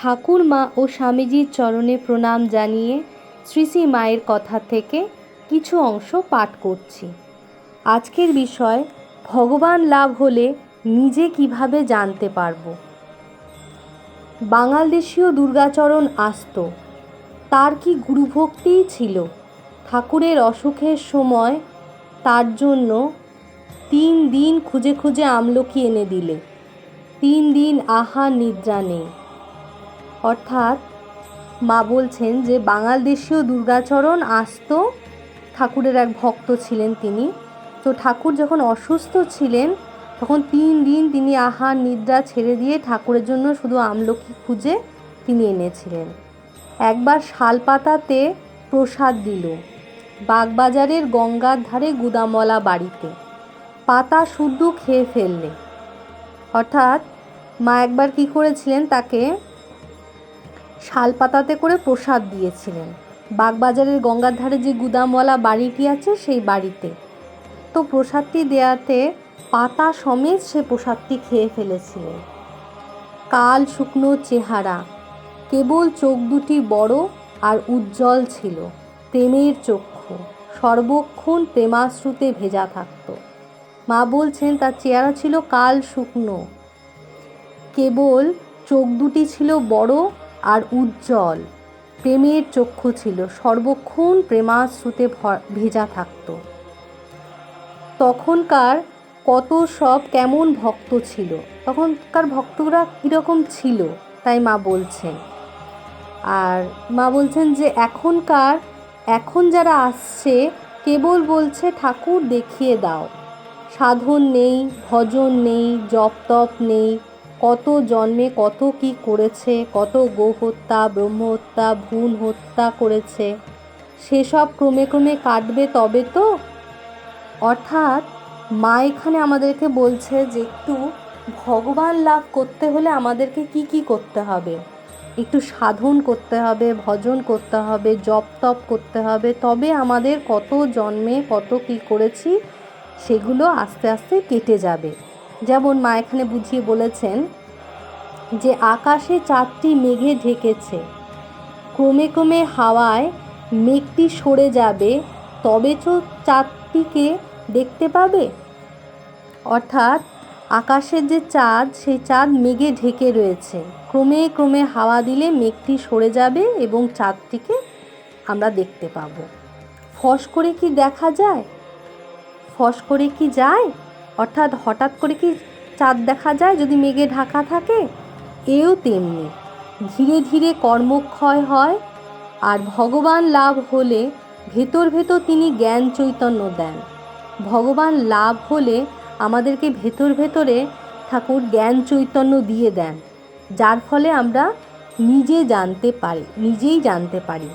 ঠাকুর মা ও স্বামীজির চরণে প্রণাম জানিয়ে শ্রী শ্রী মায়ের কথা থেকে কিছু অংশ পাঠ করছি। আজকের বিষয়, ভগবান লাভ হলে নিজে কীভাবে জানতে পারব? বাঙালদেশীয় দুর্গাচরণ আসত, তার কি গুরুভক্তিই ছিল? ঠাকুরের অসুখের সময় তার জন্য তিন দিন খুঁজে খুঁজে আমলকি এনে দিলে, তিন দিন আহার নিদ্রা নেই। অর্থাৎ মা বলছেন যে বাঙাল দেশীয় দুর্গাচরণ আসত। ঠাকুরের এক ভক্ত ছিলেন তিনি। তো ঠাকুর যখন অসুস্থ ছিলেন, তখন তিন দিন তিনি আহার নিদ্রা ছেড়ে দিয়ে ঠাকুরের জন্য শুধু আমলকি খুঁজে তিনি এনেছিলেন। একবার শালপাতাতে প্রসাদ দিল বাগবাজারের গঙ্গার ধারে গুদামলা বাড়িতে। পাতা শুদ্ধ খেয়ে ফেললে। অর্থাৎ মা একবার কি করেছিলেন তাকে শালপাতাতে করে প্রসাদ দিয়েছিলেন। বাগবাজারের গঙ্গার ধারে যে গুদামওয়ালা বাড়িটি আছে, সেই বাড়িতে। তো প্রসাদটি দেয়াতে পাতা সমেত সে প্রসাদটি খেয়ে ফেলেছিলেন। কাল শুকনো চেহারা, কেবল চোখ দুটি বড় আর উজ্জ্বল ছিল, প্রেমের চক্ষু, সর্বক্ষণ প্রেমাশ্রুতে ভেজা থাকতো। মা বলছেন, তার চেহারা ছিল কাল শুকনো। কেবল চোখ দুটি ছিল বড় আর উজ্জ্বল। প্রেমের চক্ষু ছিল, সর্বক্ষণ প্রেমাশ্রুতে ভেজা থাকতো। তখনকার কত সব কেমন ভক্ত ছিল। তখনকার ভক্তরা কীরকম ছিল, তাই মা বলছেন। আর মা বলছেন যে, এখনকার, এখন যারা আসছে, কেবল বলছে, ঠাকুর দেখিয়ে দাও। সাধন নেই, ভজন নেই জপ তপ নেই কত জন্মে কত কি করেছে, কত গোহত্যা, ব্রহ্মহত্যা ভ্রূণ হত্যা করেছে, সেসব ক্রমে ক্রমে কাটবে তবে তো? অর্থাৎ মা এখানে আমাদেরকে বলছে যে একটু ভগবান লাভ করতে হলে আমাদেরকে কি কি করতে হবে? একটু সাধন করতে হবে, ভজন করতে হবে, জপ তপ করতে হবে, তবে আমাদের কত জন্মে কত কি করেছি, সেগুলো আস্তে আস্তে কেটে যাবে। যেমন মা এখানে বুঝিয়ে বলেছেন যে আকাশে চাঁদটি মেঘে ঢেকেছে। ক্রমে ক্রমে হাওয়ায় মেঘটি সরে যাবে, তবে তো চাঁদটিকে দেখতে পাবে? অর্থাৎ আকাশের যে চাঁদ, সেই চাঁদ মেঘে ঢেকে রয়েছে। ক্রমে ক্রমে হাওয়া দিলে মেঘটি সরে যাবে এবং চাঁদটিকে আমরা দেখতে পাবো। ফস করে কি দেখা যায়? ফস করে কি যায়? অর্থাৎ হঠাৎ করে কি চাঁদ দেখা যায় যদি মেঘে ঢাকা থাকে? এও তেমনি। ধীরে ধীরে কর্মক্ষয় হয় আর ভগবান লাভ হলে ভেতর ভেতর তিনি জ্ঞান চৈতন্য দেন। ভগবান লাভ হলে আমাদেরকে ভেতর ভেতরে ঠাকুর জ্ঞান চৈতন্য দিয়ে দেন, যার ফলে আমরা নিজে জানতে পারি, নিজেই জানতে পারি।